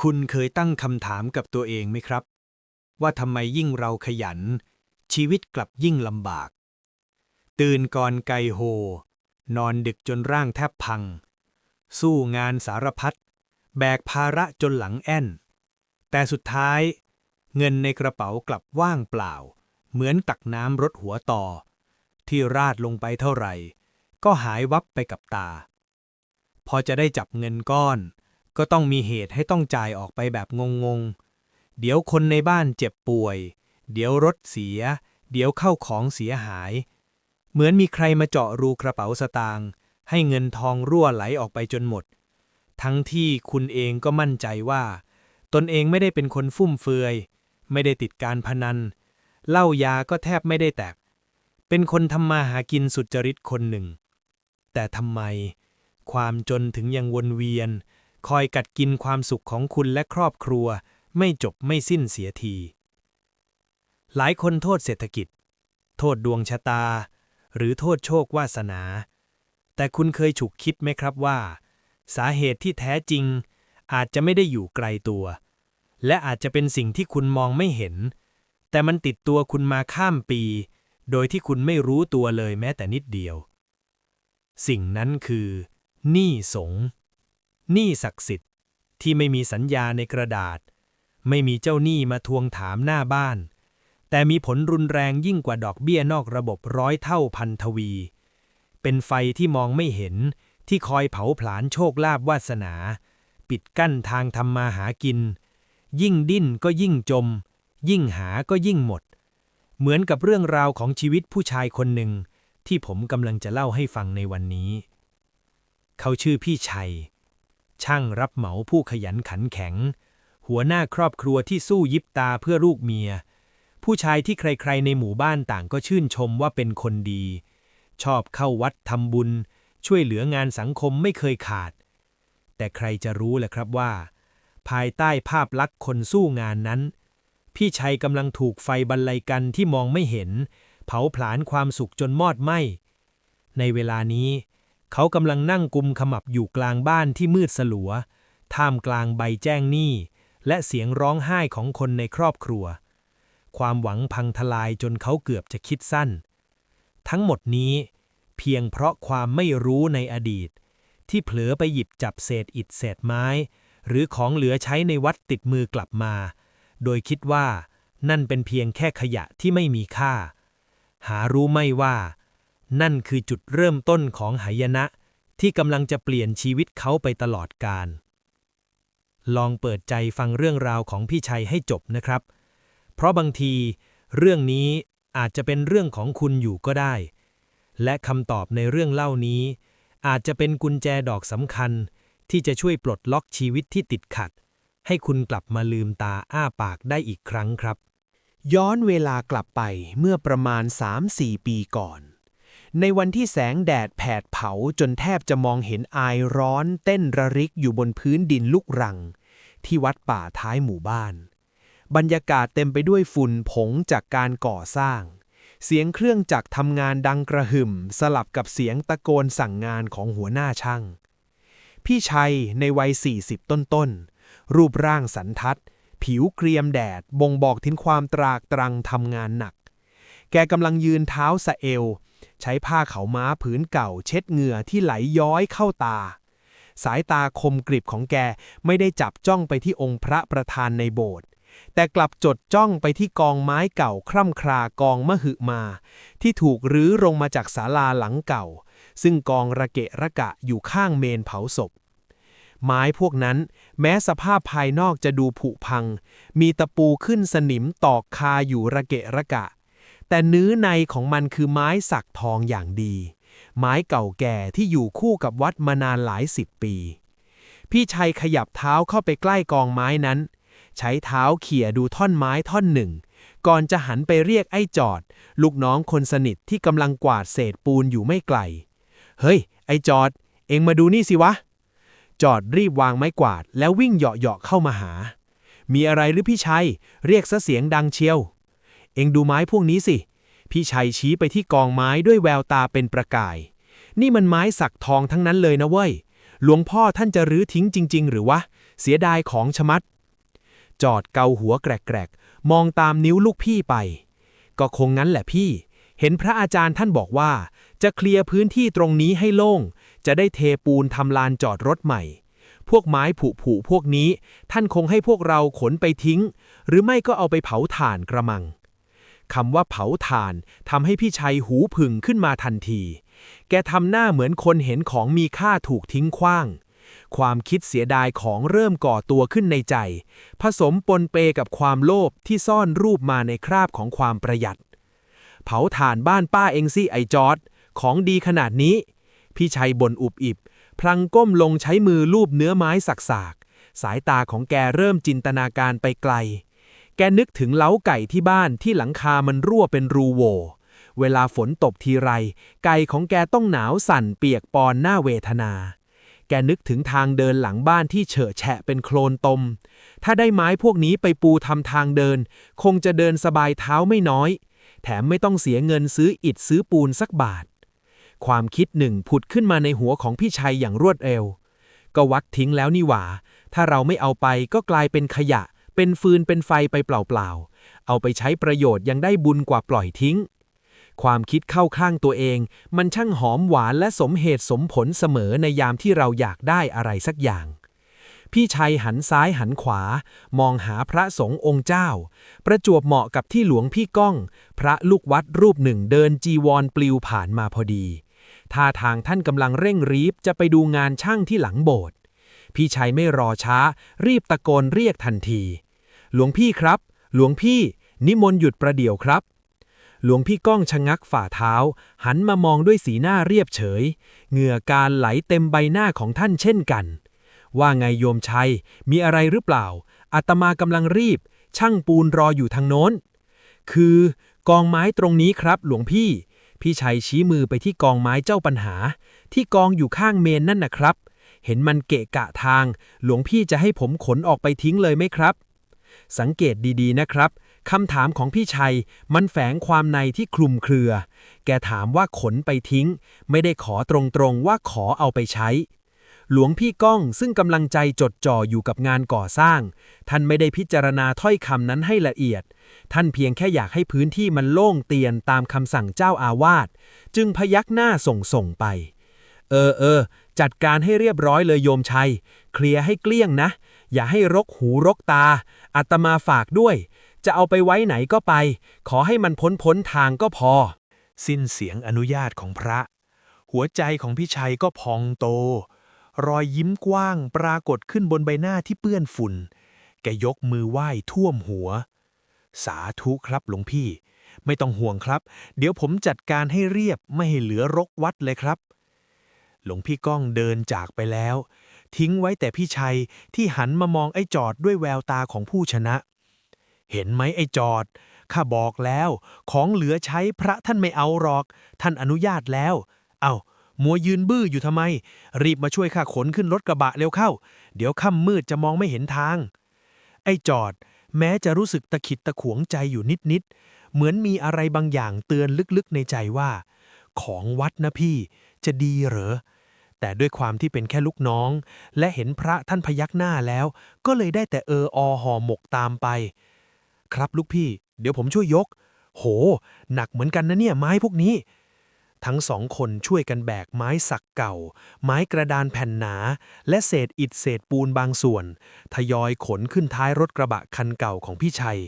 คุณเคยตั้งคำถามกับตัวเองไหมครับ ว่าทำไมยิ่งเราขยัน ชีวิตกลับยิ่งลำบาก ตื่นก่อนไกโฮ นอนดึกจนร่างแทบพัง สู้งานสารพัดแบกภาระจนหลังแอ่น แต่สุดท้าย เงินในกระเป๋ากลับว่างเปล่า เหมือนตักน้ำรดหัวต่อ ที่ราดลงไปเท่าไหร่ ก็หายวับไปกับตา พอจะได้จับเงินก้อน ก็ต้องมีเหตุให้ต้องจ่ายออกไปแบบงงๆ เดี๋ยวคนในบ้านเจ็บป่วย เดี๋ยวรถเสีย เดี๋ยวเข้าของเสียหาย เหมือนมีใครมาเจาะรูกระเป๋าสตางค์ให้เงินทองรั่วไหลออกไปจนหมด ทั้งที่คุณเองก็มั่นใจว่า ตนเองไม่ได้เป็นคนฟุ่มเฟือย ไม่ได้ติดการพนัน เหล้ายาก็แทบไม่ได้แตก เป็นคนทำมาหากินสุจริตคนหนึ่ง แต่ทำไม ความจนถึงยังวนเวียน คอยกัดกินความสุขของคุณและครอบครัว ไม่จบไม่สิ้นเสียที หลายคนโทษเศรษฐกิจ โทษดวงชะตา หรือโทษโชควาสนา แต่คุณเคยฉุกคิดไหมครับว่า สาเหตุที่แท้จริง อาจจะไม่ได้อยู่ไกลตัว และอาจจะเป็นสิ่งที่คุณมองไม่เห็น แต่มันติดตัวคุณมาข้ามปี โดยที่คุณไม่รู้ตัวเลยแม้แต่นิดเดียว สิ่งนั้นคือหนี้สง หนี้ศักดิ์สิทธิ์ที่ไม่มีสัญญาในกระดาษ ไม่มีเจ้าหนี้มาทวงถามหน้าบ้าน แต่มีผลรุนแรงยิ่งกว่าดอกเบี้ยนอกระบบร้อยเท่าพันทวี เป็นไฟที่มองไม่เห็นที่คอยเผาผลาญโชคลาภวาสนา ปิดกั้นทางทำมาหากิน ยิ่งดิ้นก็ยิ่งจม ยิ่งหาก็ยิ่งหมด เหมือนกับเรื่องราวของชีวิตผู้ชายคนหนึ่งที่ผมกำลังจะเล่าให้ฟังในวันนี้ เขาชื่อพี่ชัย ช่างรับเหมาผู้ขยันขันแข็ง หัวหน้าครอบครัวที่สู้ยิบตาเพื่อลูกเมีย ผู้ชายที่ใครๆในหมู่บ้านต่างก็ชื่นชมว่าเป็นคนดี ชอบเข้าวัดทำบุญ ช่วยเหลืองานสังคมไม่เคยขาด แต่ใครจะรู้ล่ะครับว่า ภายใต้ภาพลักษณ์คนสู้งานนั้น พี่ชัยกำลังถูกไฟบรรลัยกันที่มองไม่เห็น เผาผลาญความสุขจนมอดไหม้ในเวลานี้ เขากำลังนั่งกุมขมับอยู่กลางบ้านที่มืดสลัว ท่ามกลางใบแจ้งหนี้ และเสียงร้องไห้ของคนในครอบครัว ความหวังพังทลายจนเขาเกือบจะคิดสั้น ทั้งหมดนี้ เพียงเพราะความไม่รู้ในอดีต ที่เผลอไปหยิบจับเศษอิฐเศษไม้ หรือของเหลือใช้ในวัดติดมือกลับมา โดยคิดว่านั่นเป็นเพียงแค่ขยะที่ไม่มีค่า หารู้ไม่ว่า นั่นคือจุดเริ่มต้นของหายนะ ที่กำลังจะเปลี่ยนชีวิตเขาไปตลอดกาลลองเปิดใจฟังเรื่องราวของพี่ชัยให้จบนะครับ เพราะบางทีเรื่องนี้อาจจะเป็นเรื่องของคุณอยู่ก็ได้ และคำตอบในเรื่องเล่านี้ อาจจะเป็นกุญแจดอกสำคัญ ที่จะช่วยปลดล็อกชีวิตที่ติดขัด ให้คุณกลับมาลืมตาอ้าปากได้อีกครั้งครับ ย้อนเวลากลับไปเมื่อประมาณ 3-4 ปีก่อน ในวันที่แสงแดดแผดเผาจนแทบจะมองเห็นอายร้อนเต้นระริกอยู่บนพื้นดินลูกรัง ที่วัดป่าท้ายหมู่บ้าน บรรยากาศเต็มไปด้วยฝุ่นผงจากการก่อสร้าง เสียงเครื่องจักรทำงานดังกระหึ่ม สลับกับเสียงตะโกนสั่งงานของหัวหน้าช่าง พี่ชัยในวัย 40 ต้นๆ รูปร่างสันทัด ผิวเกรียมแดดบ่งบอกถึงความตรากตรังทำงานหนัก แกกำลังยืนเท้าสะเอว ใช้ผ้าเขาม้าผืนเก่า เช็ดเหงื่อที่ไหลย้อยเข้าตา สายตาคมกริบของแกไม่ได้จับจ้องไปที่องค์พระประธานในโบสถ์แต่กลับจดจ้องไปที่กองไม้เก่าคร่ำครากองมหึมา ที่ถูกรื้อลงมาจากศาลาหลังเก่า ซึ่งกองระเกะระกะอยู่ข้างเมนเผาศพ ไม้พวกนั้น แม้สภาพภายนอกจะดูผุพัง มีตะปูขึ้นสนิมตอกคาอยู่ระเกะระกะ แต่เนื้อในของมันคือไม้สักทองอย่างดี ไม้เก่าแก่ที่อยู่คู่กับวัดมานานหลายสิบปี พี่ชัยขยับเท้าเข้าไปใกล้กองไม้นั้น ใช้เท้าเขี่ยดูท่อนไม้ท่อนหนึ่ง ก่อนจะหันไปเรียกไอ้จอด ลูกน้องคนสนิทที่กำลังกวาดเศษปูนอยู่ไม่ไกล เฮ้ย ไอ้จอด เอ็งมาดูนี่สิวะ จอดรีบวางไม้กวาดแล้ววิ่งเหาะๆเข้ามาหา มีอะไรหรือพี่ชัย เรียกซะเสียงดังเชียว เอ็งดูไม้พวกนี้สิ พี่ชัยชี้ไปที่กองไม้ด้วยแววตาเป็นประกาย นี่มันไม้สักทองทั้งนั้นเลยนะเว้ย หลวงพ่อท่านจะรื้อทิ้งจริง ๆ หรือวะ เสียดายของชมัด จอดเกาหัวแกรกๆ มองตามนิ้วลูกพี่ไป ก็คงงั้นแหละพี่ เห็นพระอาจารย์ท่านบอกว่า จะเคลียร์พื้นที่ตรงนี้ให้โล่ง จะได้เทปูนทำลานจอดรถใหม่พวกไม้ผุผุพวกนี้ ท่านคงให้พวกเราขนไปทิ้ง หรือไม่ก็เอาไปเผาถ่านกระมัง คำว่าเผาถ่านทำให้พี่ชัยหูผึ่งขึ้นมาทันที แกทำหน้าเหมือนคนเห็นของมีค่าถูกทิ้งขว้าง ความคิดเสียดายของเริ่มก่อตัวขึ้นในใจ ผสมปนเปกับความโลภที่ซ่อนรูปมาในคราบของความประหยัด เผาถ่านบ้านป้าเองสิไอจอดของดีขนาดนี้ พี่ชัยบ่นอุบอิบ พลังก้มลงใช้มือลูบเนื้อไม้สักๆสายตาของแกเริ่มจินตนาการไปไกล แกนึกถึงเล้าไก่ที่บ้านที่หลังคามันรั่วเป็นรูโว เวลาฝนตกทีไร ไก่ของแกต้องหนาวสั่นเปียกปอนหน้าเวทนา แกนึกถึงทางเดินหลังบ้านที่เฉอะแฉะเป็นโคลนตม ถ้าได้ไม้พวกนี้ไปปูทำทางเดิน คงจะเดินสบายเท้าไม่น้อย แถมไม่ต้องเสียเงินซื้ออิฐซื้อปูนสักบาท ความคิดหนึ่งผุดขึ้นมาในหัวของพี่ชัยอย่างรวดเร็ว ก็วักทิ้งแล้วนี่หว่า ถ้าเราไม่เอาไปก็กลายเป็นขยะ เป็นฟืนเป็นไฟไปเปล่าๆ เอาไปใช้ประโยชน์ยังได้บุญกว่าปล่อยทิ้ง ความคิดเข้าข้างตัวเอง มันช่างหอมหวานและสมเหตุสมผลเสมอในยามที่เราอยากได้อะไรสักอย่าง พี่ชัยหันซ้ายหันขวา มองหาพระสงฆ์องค์เจ้า ประจวบเหมาะกับที่หลวงพี่ก้อง พระลูกวัดรูปหนึ่งเดินจีวรปลิวผ่านมาพอดีท่าทางท่านกำลังเร่งรีบจะไปดูงานช่างที่หลังโบสถ์พี่ชัยไม่รอช้า รีบตะโกนเรียกทันที หลวงพี่ครับ หลวงพี่ นิมนต์หยุดประเดี๋ยวครับ หลวงพี่ก้องชะงักฝ่าเท้า หันมามองด้วยสีหน้าเรียบเฉย เหงื่อการไหลเต็มใบหน้าของท่านเช่นกัน ว่าไงโยมชัย มีอะไรหรือเปล่า อาตมากำลังรีบ ช่างปูนรออยู่ทางโน้น คือกองไม้ตรงนี้ครับ หลวงพี่ พี่ชัยชี้มือไปที่กองไม้เจ้าปัญหา ที่กองอยู่ข้างเมนนั่นนะครับ เห็นมันเกะกะทาง หลวงพี่จะให้ผมขนออกไปทิ้งเลยไหมครับ สังเกตดีๆนะครับคำถามของพี่ชัย มันแฝงความในที่คลุมเครือ แกถามว่าขนไปทิ้ง ไม่ได้ขอตรงๆว่าขอเอาไปใช้ หลวงพี่ก้องซึ่งกำลังใจจดจ่ออยู่กับงานก่อสร้าง ท่านไม่ได้พิจารณาถ้อยคำนั้นให้ละเอียด ท่านเพียงแค่อยากให้พื้นที่มันโล่งเตียนตามคำสั่งเจ้าอาวาสจึงพยักหน้าส่งส่งไป เออเออจัดการให้เรียบร้อยเลยโยมชัย เคลียร์ให้เกลี้ยงนะ อย่าให้รกหูรกตาอาตมาฝากด้วย จะเอาไปไว้ไหนก็ไป ขอให้มันพ้นพ้นทางก็พอ สิ้นเสียงอนุญาตของพระ หัวใจของพี่ชัยก็พองโต รอยยิ้มกว้างปรากฏขึ้นบนใบหน้าที่เปื้อนฝุ่น แกยกมือไหว้ท่วมหัว สาธุครับหลวงพี่ ไม่ต้องห่วงครับ เดี๋ยวผมจัดการให้เรียบไม่ให้เหลือรกวัดเลยครับ หลวงพี่ก้องเดินจากไปแล้ว ทิ้งไว้แต่พี่ชัยที่หันมามองไอ้จอดด้วยแววตาของผู้ชนะ เห็นไหมไอ้จอด ข้าบอกแล้ว ของเหลือใช้พระท่านไม่เอาหรอก ท่านอนุญาตแล้ว เอา้ามัวยืนบื้ออยู่ทำไม รีบมาช่วยข้าขนขึ้นรถกระบะเร็วเข้า เดี๋ยวค่ำมืดจะมองไม่เห็นทาง ไอ้จอด แม้จะรู้สึกตะขิดตะขวงใจอยู่นิดๆเหมือนมีอะไรบางอย่างเตือนลึกๆในใจว่า ของวัดนะพี่ จะดีเหรอ แต่ด้วยความที่เป็นแค่ลูกน้อง และเห็นพระท่านพยักหน้าแล้ว ก็เลยได้แต่เอออห่อหมกตามไป ครับลูกพี่ เดี๋ยวผมช่วยยก โห หนักเหมือนกันนะเนี่ยไม้พวกนี้ ทั้งสองคนช่วยกันแบกไม้สักเก่า ไม้กระดานแผ่นหนา และเศษอิฐเศษปูนบางส่วน ทยอยขนขึ้นท้ายรถกระบะคันเก่าของพี่ชัย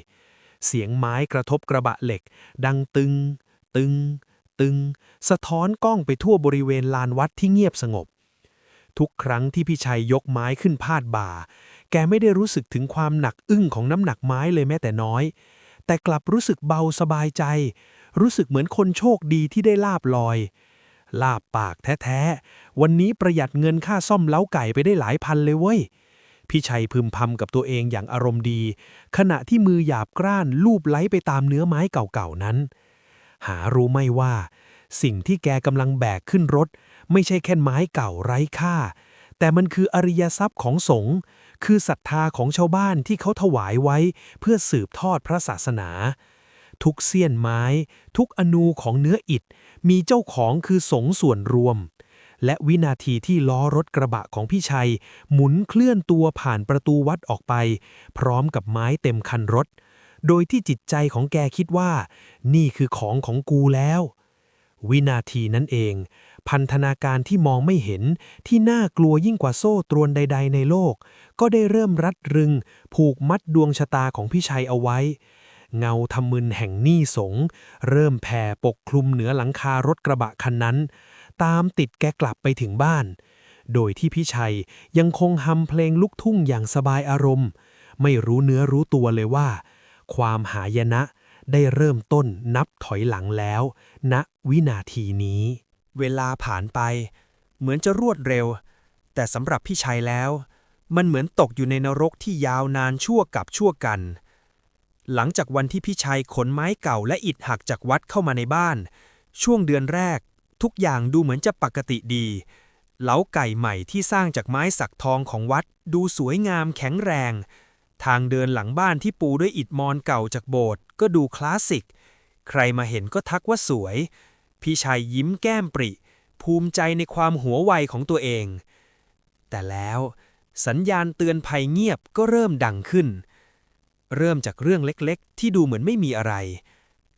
เสียงไม้กระทบกระบะเหล็ก ดังตึง ตึง ตึง สะท้อนกล้องไปทั่วบริเวณลานวัดที่เงียบสงบ ทุกครั้งที่พี่ชัยยกไม้ขึ้นพาดบ่า แกไม่ได้รู้สึกถึงความหนักอึ้งของน้ำหนักไม้เลยแม้แต่น้อย แต่กลับรู้สึกเบาสบายใจ รู้สึกเหมือนคนโชคดีที่ได้ลาบลอย ลาบปากแท้ๆ วันนี้ประหยัดเงินค่าซ่อมเล้าไก่ไปได้หลายพันเลยเว้ยพี่ชัยพึมพำกับตัวเองอย่างอารมณ์ดี ขณะที่มือหยาบกร้านลูบไล้ไปตามเนื้อไม้เก่าๆนั้น หารู้ไม่ว่า สิ่งที่แกกำลังแบกขึ้นรถ ไม่ใช่แค่ไม้เก่าไร้ค่า แต่มันคืออริยทรัพย์ของสงฆ์คือศรัทธาของชาวบ้านที่เขาถวายไว้ เพื่อสืบทอดพระศาสนา ทุกเสี้ยนไม้ ทุกอนูของเนื้ออิฐ มีเจ้าของคือสงส่วนรวม และวินาทีที่ล้อรถกระบะของพี่ชัย หมุนเคลื่อนตัวผ่านประตูวัดออกไป พร้อมกับไม้เต็มคันรถ โดยที่จิตใจของแกคิดว่า นี่คือของของกูแล้ว วินาทีนั้นเอง พันธนาการที่มองไม่เห็นที่น่ากลัวยิ่งกว่าโซ่ตรวนใด ๆ ในโลก ก็ได้เริ่มรัดรึง ผูกมัดดวงชะตาของพี่ชัยเอาไว้ เงาทำมึนแห่งหนี้สง เริ่มแผ่ปกคลุมเหนือหลังคารถกระบะคันนั้น ตามติดแกกลับไปถึงบ้าน โดยที่พี่ชัยยังคงฮัมเพลงลูกทุ่งอย่างสบายอารมณ์ ไม่รู้เนื้อรู้ตัวเลยว่า ความหายนะได้เริ่มต้นนับถอยหลังแล้วณวินาทีนี้ เวลาผ่านไป เหมือนจะรวดเร็ว แต่สำหรับพี่ชัยแล้ว มันเหมือนตกอยู่ในนรกที่ยาวนานชั่วกับชั่วกัน หลังจากวันที่พี่ชัยขนไม้เก่าและอิฐหักจากวัดเข้ามาในบ้าน ช่วงเดือนแรก ทุกอย่างดูเหมือนจะปกติดีเล้าไก่ใหม่ที่สร้างจากไม้สักทองของวัดดูสวยงามแข็งแรง ทางเดินหลังบ้านที่ปูด้วยอิฐมอนเก่าจากโบสถ์ก็ดูคลาสสิก ใครมาเห็นก็ทักว่าสวย พี่ชัยยิ้มแก้มปริ ภูมิใจในความหัวไวของตัวเอง แต่แล้วสัญญาณเตือนภัยเงียบก็เริ่มดังขึ้น เริ่มจากเรื่องเล็กๆ ที่ดูเหมือนไม่มีอะไร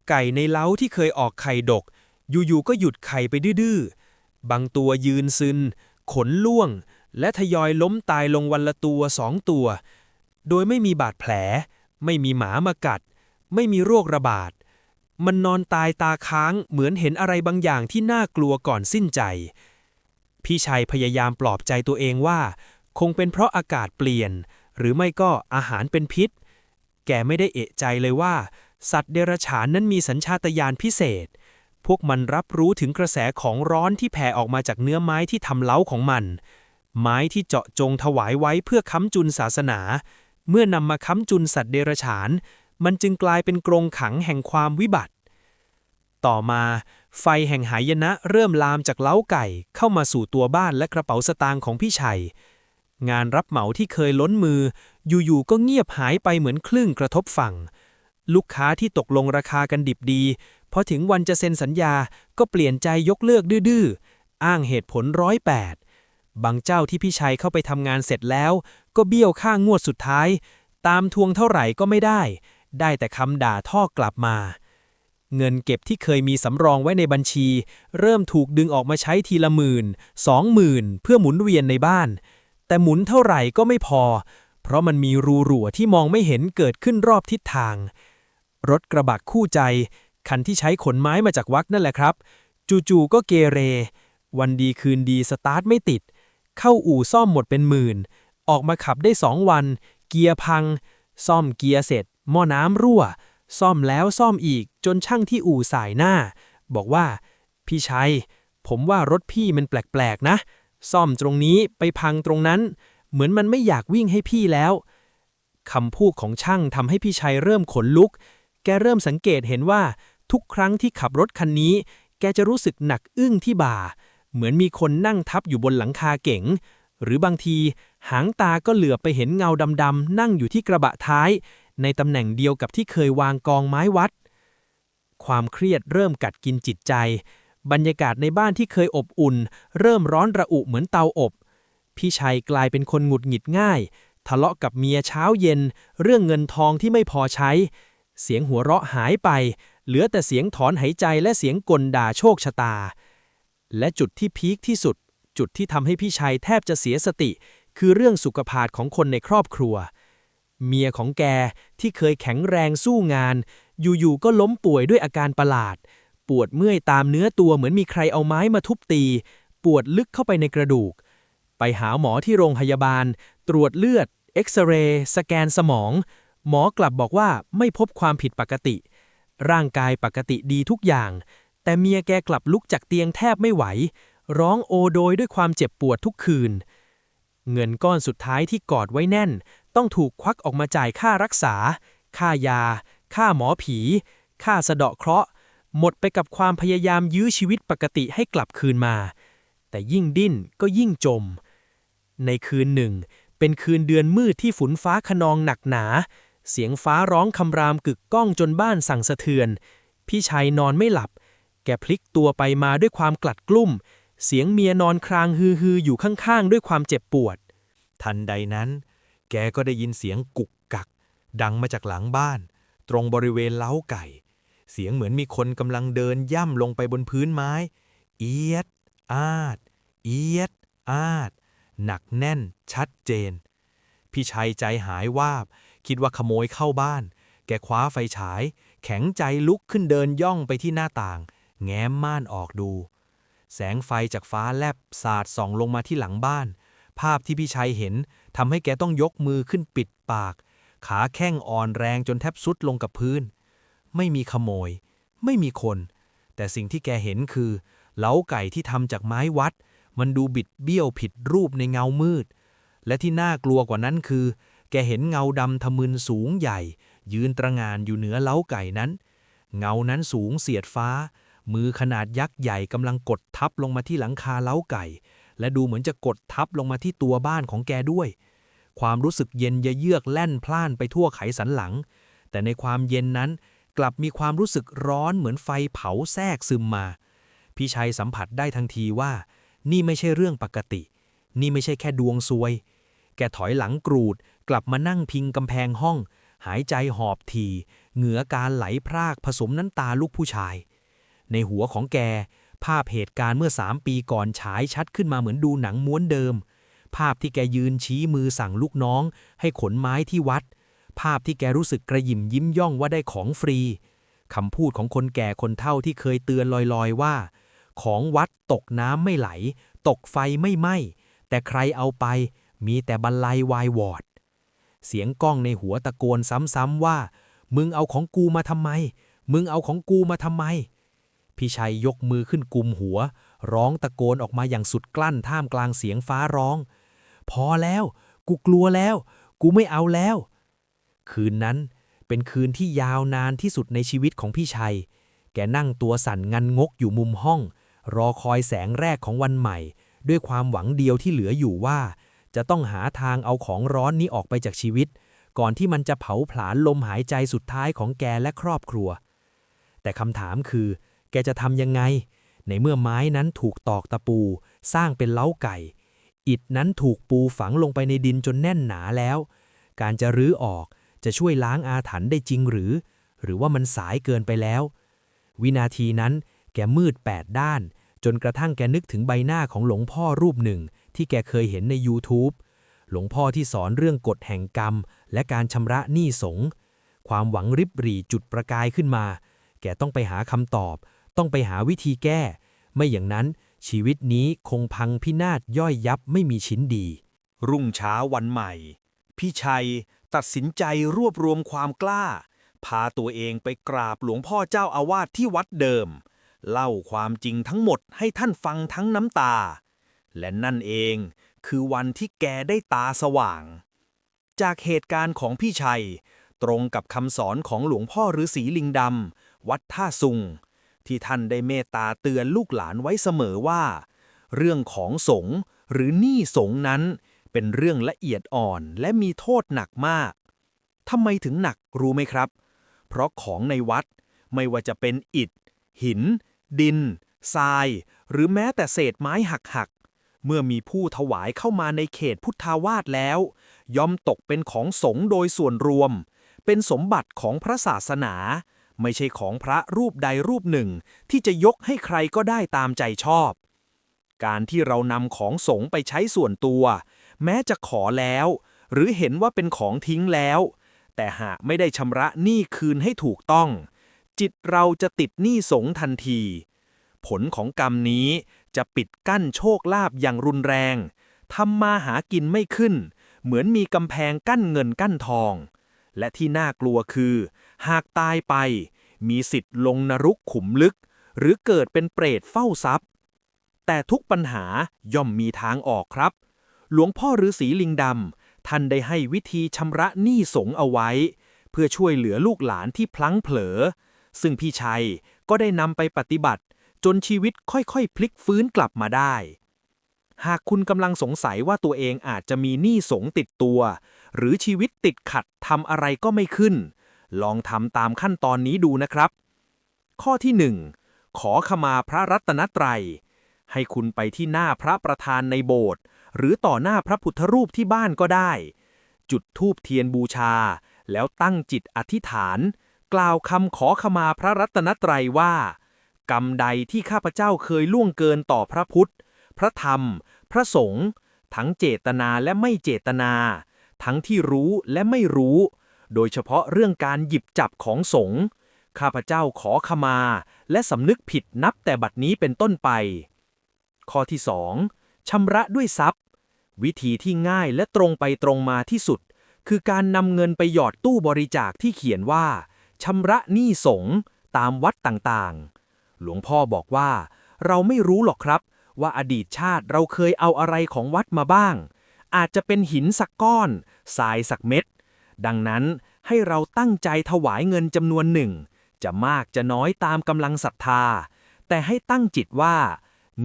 ไก่ในเล้าที่เคยออกไข่ดก อยู่ๆก็หยุดไข่ไปดื้อๆ บางตัวยืนซึน ขนล่วง และทยอยล้มตายลงวันละตัวสองตัว โดยไม่มีบาดแผล ไม่มีหมามากัด ไม่มีโรคระบาด มันนอนตายตาค้างเหมือนเห็นอะไรบางอย่างที่น่ากลัวก่อนสิ้นใจ พี่ชัยพยายามปลอบใจตัวเองว่า คงเป็นเพราะอากาศเปลี่ยน หรือไม่ก็อาหารเป็นพิษ แกไม่ได้เอะใจเลยว่า สัตว์เดรัจฉานนั้นมีสัญชาตญาณพิเศษ พวกมันรับรู้ถึงกระแสของร้อนที่แผ่ออกมาจากเนื้อไม้ที่ทำเล้าของมัน ไม้ที่เจาะจงถวายไว้เพื่อค้ำจุนศาสนา เมื่อนำมาค้ำจุนสัตว์เดรัจฉาน มันจึงกลายเป็นกรงขังแห่งความวิบัติ ต่อมาไฟแห่งหายนะเริ่มลามจากเล้าไก่เข้ามาสู่ตัวบ้านและกระเป๋าสตางค์ของพี่ชัย งานรับเหมาที่เคยล้นมือ อยู่ๆก็เงียบหายไปเหมือนคลื่นกระทบฝั่ง ลูกค้าที่ตกลงราคากันดิบดีพอถึงวันจะเซ็นสัญญาก็เปลี่ยนใจยกเลิกดื้อๆอ้างเหตุผลร้อยแปดบางเจ้าที่พี่ชัยเข้าไปทำงานเสร็จแล้ว ก็เบี้ยวค่างงวดสุดท้าย ตามทวงเท่าไหร่ก็ไม่ได้ ได้แต่คำด่าท่อกลับมา เงินเก็บที่เคยมีสำรองไว้ในบัญชี เริ่มถูกดึงออกมาใช้ทีละหมื่นสองหมื่นเพื่อหมุนเวียนในบ้าน แต่หมุนเท่าไหร่ก็ไม่พอ เพราะมันมีรูรั่วที่มองไม่เห็นเกิดขึ้นรอบทิศทาง รถกระบะคู่ใจ คันที่ใช้ขนไม้มาจากวักนั่นแหละครับ จู่ๆก็เกเร วันดีคืนดีสตาร์ทไม่ติด เข้าอู่ซ่อมหมดเป็นหมื่น ออกมาขับได้สองวัน เกียร์พัง ซ่อมเกียร์เสร็จ หม้อน้ำรั่ว ซ่อมแล้วซ่อมอีกจนช่างที่อู่สายหน้า บอกว่า พี่ชัย ผมว่ารถพี่มันแปลกๆนะ ซ่อมตรงนี้ไปพังตรงนั้น เหมือนมันไม่อยากวิ่งให้พี่แล้วคำพูดของช่างทำให้พี่ชัยเริ่มขนลุก แกเริ่มสังเกตเห็นว่า ทุกครั้งที่ขับรถคันนี้ แกจะรู้สึกหนักอึ้งที่บ่า เหมือนมีคนนั่งทับอยู่บนหลังคาเก๋ง หรือบางทีหางตาก็เหลือไปเห็นเงาดำๆนั่งอยู่ที่กระบะท้าย ในตำแหน่งเดียวกับที่เคยวางกองไม้วัด ความเครียดเริ่มกัดกินจิตใจ บรรยากาศในบ้านที่เคยอบอุ่น เริ่มร้อนระอุเหมือนเตาอบ พี่ชัยกลายเป็นคนหงุดหงิดง่าย ทะเลาะกับเมียเช้าเย็น เรื่องเงินทองที่ไม่พอใช้ เสียงหัวเราะหายไป เหลือแต่เสียงถอนหายใจและเสียงกลด่าโชคชะตา และจุดที่พีคที่สุด จุดที่ทำให้พี่ชัยแทบจะเสียสติ คือเรื่องสุขภาพของคนในครอบครัว เมียของแกที่เคยแข็งแรงสู้งาน อยู่ๆก็ล้มป่วยด้วยอาการประหลาด ปวดเมื่อยตามเนื้อตัวเหมือนมีใครเอาไม้มาทุบตี ปวดลึกเข้าไปในกระดูก ไปหาหมอที่โรงพยาบาล ตรวจเลือด เอ็กซเรย์ สแกนสมอง หมอกลับบอกว่าไม่พบความผิดปกติ ร่างกายปกติดีทุกอย่างแต่เมียแกกลับลุกจากเตียงแทบไม่ไหว ร้องโอโดยด้วยความเจ็บปวดทุกคืน เงินก้อนสุดท้ายที่กอดไว้แน่น ต้องถูกควักออกมาจ่ายค่ารักษา ค่ายา ค่าหมอผี ค่าสะเดาะเคราะห์ หมดไปกับความพยายามยื้อชีวิตปกติให้กลับคืนมา แต่ยิ่งดิ้นก็ยิ่งจม ในคืนหนึ่ง เป็นคืนเดือนมืดที่ฝนฟ้าขนองหนักหนา เสียงฟ้าร้องคำรามกึกก้องจนบ้านสั่งสะเทือน พี่ชัยนอนไม่หลับ แกพลิกตัวไปมาด้วยความกลัดกลุ้ม เสียงเมียนอนครางฮือฮืออยู่ข้างๆ ด้วยความเจ็บปวด ทันใดนั้น แกก็ได้ยินเสียงกุกกัก ดังมาจากหลังบ้าน ตรงบริเวณเล้าไก่ เสียงเหมือนมีคนกำลังเดินย่ำลงไปบนพื้นไม้ เอียด อาด เอียด อาด หนักแน่น ชัดเจน พี่ชัยใจหายวาบ คิดว่าขโมยเข้าบ้าน แกคว้าไฟฉาย แข็งใจลุกขึ้นเดินย่องไปที่หน้าต่าง แง้มม่านออกดู แสงไฟจากฟ้าแลบสาดส่องลงมาที่หลังบ้าน ภาพที่พี่ชัยเห็นทำให้แกต้องยกมือขึ้นปิดปาก ขาแข้งอ่อนแรงจนแทบสุดลงกับพื้น ไม่มีขโมย ไม่มีคน แต่สิ่งที่แกเห็นคือเล้าไก่ที่ทำจากไม้วัด มันดูบิดเบี้ยวผิดรูปในเงามืด และที่น่ากลัวกว่านั้นคือ แกเห็นเงาดำทะมึนสูงใหญ่ ยืนตระงานอยู่เหนือเล้าไก่นั้น เงานั้นสูงเสียดฟ้า มือขนาดยักษ์ใหญ่กำลังกดทับลงมาที่หลังคาเล้าไก่ และดูเหมือนจะกดทับลงมาที่ตัวบ้านของแกด้วย ความรู้สึกเย็นยเยือกแล่นพล่านไปทั่วไขสันหลัง แต่ในความเย็นนั้นกลับมีความรู้สึกร้อนเหมือนไฟเผาแทรกซึมมา พี่ชัยสัมผัสได้ทันทีว่า นี่ไม่ใช่เรื่องปกติ นี่ไม่ใช่แค่ดวงซวย แกถอยหลังกรูด กลับมานั่งพิงกำแพงห้อง หายใจหอบทีเหงื่อการไหลพรากผสมน้ำตาลูกผู้ชาย ในหัวของแก ภาพเหตุการณ์เมื่อสามปีก่อนฉายชัดขึ้นมาเหมือนดูหนังม้วนเดิม ภาพที่แกยืนชี้มือสั่งลูกน้อง ให้ขนไม้ที่วัด ภาพที่แกรู้สึกกระหยิมยิ้มย่องว่าได้ของฟรีคำพูดของคนแก่คนเฒ่าที่เคยเตือนลอยๆว่า ของวัดตกน้ำไม่ไหล ตกไฟไม่ไหม้แต่ใครเอาไปมีแต่บันไลวายวอด เสียงก้องในหัวตะโกนซ้ำๆว่า มึงเอาของกูมาทำไม มึงเอาของกูมาทำไม พี่ชัยยกมือขึ้นกุมหัว ร้องตะโกนออกมาอย่างสุดกลั้นท่ามกลางเสียงฟ้าร้อง พอแล้ว กูกลัวแล้ว กูไม่เอาแล้ว คืนนั้นเป็นคืนที่ยาวนานที่สุดในชีวิตของพี่ชัย แกนั่งตัวสั่นงันงกอยู่มุมห้อง รอคอยแสงแรกของวันใหม่ ด้วยความหวังเดียวที่เหลืออยู่ว่า จะต้องหาทางเอาของร้อนนี้ออกไปจากชีวิต ก่อนที่มันจะเผาผลาญลมหายใจสุดท้ายของแกและครอบครัว แต่คำถามคือ แกจะทำยังไง ในเมื่อไม้นั้นถูกตอกตะปู สร้างเป็นเล้าไก่ อิฐนั้นถูกปูฝังลงไปในดินจนแน่นหนาแล้ว การจะรื้อออกจะช่วยล้างอาถรรพ์ได้จริงหรือ หรือว่ามันสายเกินไปแล้ว วินาทีนั้นแกมืดแปดด้าน จนกระทั่งแกนึกถึงใบหน้าของหลวงพ่อรูปหนึ่ง ที่แกเคยเห็นใน YouTube หลวงพ่อที่สอนเรื่องกฎแห่งกรรม และการชำระหนี้สง ความหวังริบหรี่จุดประกายขึ้นมา แกต้องไปหาคำตอบ ต้องไปหาวิธีแก้ ไม่อย่างนั้นชีวิตนี้คงพังพินาศย่อยยับไม่มีชิ้นดี รุ่งเช้าวันใหม่ พี่ชัยตัดสินใจรวบรวมความกล้า พาตัวเองไปกราบหลวงพ่อเจ้าอาวาสที่วัดเดิม เล่าความจริงทั้งหมดให้ท่านฟังทั้งน้ำตา และนั่นเองคือวันที่แกได้ตาสว่าง จากเหตุการณ์ของพี่ชัย ตรงกับคำสอนของหลวงพ่อฤาษีลิงดำวัดท่าซุง ที่ท่านได้เมตตาเตือนลูกหลานไว้เสมอว่า เรื่องของสงหรือหนี้สงนั้น เป็นเรื่องละเอียดอ่อนและมีโทษหนักมากทำไมถึงหนักรู้ไหมครับ เพราะของในวัดไม่ว่าจะเป็นอิฐ หิน ดิน ทราย หรือแม้แต่เศษไม้หักๆ เมื่อมีผู้ถวายเข้ามาในเขตพุทธาวาสแล้ว ย่อมตกเป็นของสงโดยส่วนรวม เป็นสมบัติของพระศาสนา ไม่ใช่ของพระรูปใดรูปหนึ่ง ที่จะยกให้ใครก็ได้ตามใจชอบ การที่เรานำของสงไปใช้ส่วนตัว แม้จะขอแล้ว หรือเห็นว่าเป็นของทิ้งแล้ว แต่หากไม่ได้ชำระหนี้คืนให้ถูกต้อง จิตเราจะติดหนี้สงทันที ผลของกรรมนี้จะปิดกั้นโชคลาภอย่างรุนแรงทำมาหากินไม่ขึ้น เหมือนมีกำแพงกั้นเงินกั้นทอง และที่น่ากลัวคือ หากตายไป มีสิทธิ์ลงนรกขุมลึก หรือเกิดเป็นเปรตเฝ้าทรัพย์ แต่ทุกปัญหาย่อมมีทางออกครับ หลวงพ่อฤาษีลิงดำท่านได้ให้วิธีชำระหนี้สงเอาไว้ เพื่อช่วยเหลือลูกหลานที่พลั้งเผลอ ซึ่งพี่ชัยก็ได้นำไปปฏิบัติ จนชีวิตค่อยๆ พลิกฟื้นกลับมาได้ หากคุณกำลังสงสัยว่าตัวเองอาจจะมีหนี้สงติดตัว หรือชีวิตติดขัดทำอะไรก็ไม่ขึ้น ลองทำตามขั้นตอนนี้ดูนะครับ ข้อที่ 1 ขอขมาพระรัตนตรัย ให้คุณไปที่หน้าพระประธานในโบสถ์หรือต่อหน้าพระพุทธรูปที่บ้านก็ได้ จุดธูปเทียนบูชา แล้วตั้งจิตอธิษฐาน กล่าวคำขอขมาพระรัตนตรัยว่า กรรมใดที่ข้าพเจ้าเคยล่วงเกินต่อพระพุทธ พระธรรม พระสงฆ์ทั้งเจตนาและไม่เจตนา ทั้งที่รู้และไม่รู้ โดยเฉพาะเรื่องการหยิบจับของสงฆ์ข้าพเจ้าขอขมา และสำนึกผิดนับแต่บัดนี้เป็นต้นไป ข้อที่สองชำระด้วยทรัพย์ วิธีที่ง่ายและตรงไปตรงมาที่สุด คือการนำเงินไปหยอดตู้บริจาคที่เขียนว่าชำระหนี้สงฆ์ตามวัดต่างๆ หลวงพ่อบอกว่า เราไม่รู้หรอกครับ ว่าอดีตชาติเราเคยเอาอะไรของวัดมาบ้าง อาจจะเป็นหินสักก้อนทรายสักเม็ด ดังนั้นให้เราตั้งใจถวายเงินจำนวนหนึ่ง จะมากจะน้อยตามกำลังศรัทธา แต่ให้ตั้งจิตว่า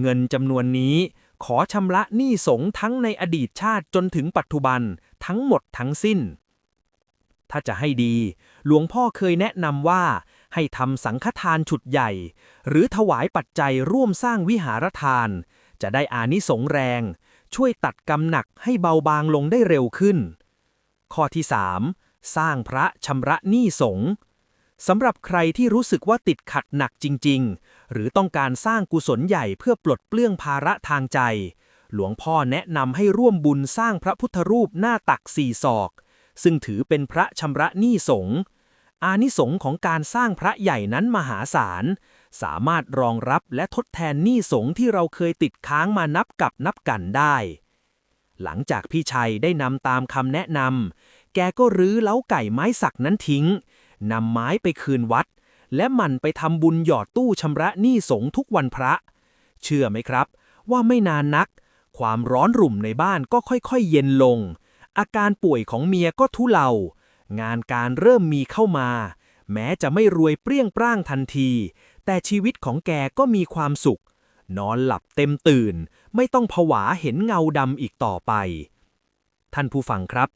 เงินจำนวนนี้ขอชำระหนี้สงทั้งในอดีตชาติจนถึงปัจจุบันทั้งหมดทั้งสิ้น ถ้าจะให้ดี หลวงพ่อเคยแนะนำว่า ให้ทำสังฆทานฉุดใหญ่ หรือถวายปัจจัยร่วมสร้างวิหารทาน จะได้อานิสงแรง ช่วยตัดกรรมหนักให้เบาบางลงได้เร็วขึ้น ข้อที่ 3. สร้างพระชำระหนี้สงฆ์สำหรับใครที่รู้สึกว่าติดขัดหนักจริง ๆ หรือต้องการสร้างกุศลใหญ่เพื่อปลดเปลื้องภาระทางใจ หลวงพ่อแนะนำให้ร่วมบุญสร้างพระพุทธรูปหน้าตักสี่ศอก ซึ่งถือเป็นพระชำระหนี้สงฆ์อานิสงส์ของการสร้างพระใหญ่นั้นมหาศาล สามารถรองรับและทดแทนหนี้สงฆ์ที่เราเคยติดค้างมานับกับนับกันได้ หลังจากพี่ชัยได้นำตามคำแนะนำ แกก็รื้อเล้าไก่ไม้สักนั้นทิ้ง นำไม้ไปคืนวัด และมันไปทำบุญหยอดตู้ชำระหนี้สงฆ์ทุกวันพระ เชื่อไหมครับ ว่าไม่นานนัก ความร้อนรุ่มในบ้านก็ค่อยๆเย็นลง อาการป่วยของเมียก็ทุเลา งานการเริ่มมีเข้ามา แม้จะไม่รวยเปรี้ยงปร้างทันที แต่ชีวิตของแกก็มีความสุข นอนหลับเต็มตื่น ไม่ต้องผวาเห็นเงาดำอีกต่อไป ท่านผู้ฟังครับ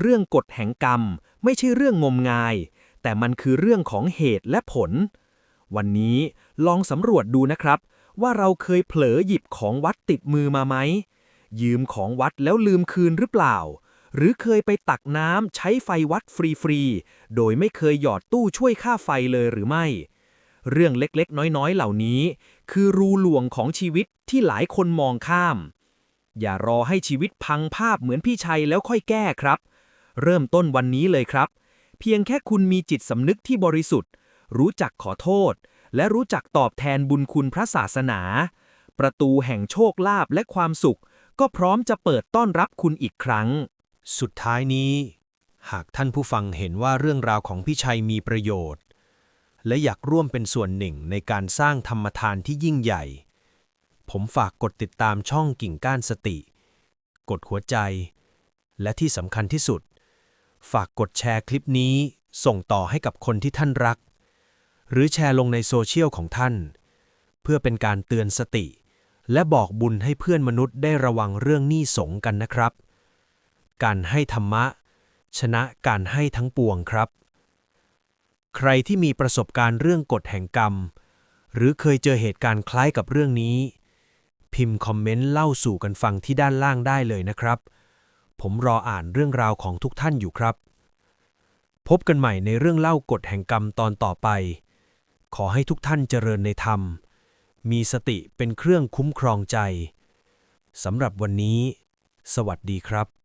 เรื่องกฎแห่งกรรมไม่ใช่เรื่องงมงาย แต่มันคือเรื่องของเหตุและผล วันนี้ลองสำรวจดูนะครับ ว่าเราเคยเผลอหยิบของวัดติดมือมาไหม ยืมของวัดแล้วลืมคืนหรือเปล่า หรือเคยไปตักน้ำใช้ไฟวัดฟรีๆ โดยไม่เคยหยอดตู้ช่วยค่าไฟเลยหรือไม่ เรื่องเล็กๆ น้อยๆ เหล่านี้ คือรูหลวงของชีวิต ที่หลายคนมองข้าม อย่ารอให้ชีวิตพังภาพเหมือนพี่ชัยแล้วค่อยแก้ครับ เริ่มต้นวันนี้เลยครับ เพียงแค่คุณมีจิตสำนึกที่บริสุทธิ์ รู้จักขอโทษ และรู้จักตอบแทนบุญคุณพระศาสนา ประตูแห่งโชคลาภและความสุข ก็พร้อมจะเปิดต้อนรับคุณอีกครั้ง สุดท้ายนี้ หากท่านผู้ฟังเห็นว่าเรื่องราวของพี่ชัยมีประโยชน์ และอยากร่วมเป็นส่วนหนึ่งในการสร้างธรรมทานที่ยิ่งใหญ่ ผมฝากกดติดตามช่องกิ่งก้านสติ กดหัวใจ และที่สำคัญที่สุด ฝากกดแชร์คลิปนี้ส่งต่อให้กับคนที่ท่านรัก หรือแชร์ลงในโซเชียลของท่าน เพื่อเป็นการเตือนสติ และบอกบุญให้เพื่อนมนุษย์ได้ระวังเรื่องหนี้สงกันนะครับ การให้ธรรมะ ชนะการให้ทั้งปวงครับ ใครที่มีประสบการณ์เรื่องกฎแห่งกรรม หรือเคยเจอเหตุการณ์คล้ายกับเรื่องนี้ พิมพ์คอมเมนต์เล่าสู่กันฟังที่ด้านล่างได้เลยนะครับ ผมรออ่านเรื่องราวของทุกท่านอยู่ครับ พบกันใหม่ในเรื่องเล่ากฎแห่งกรรมตอนต่อไป ขอให้ทุกท่านเจริญในธรรม มีสติเป็นเครื่องคุ้มครองใจสำหรับวันนี้ สวัสดีครับ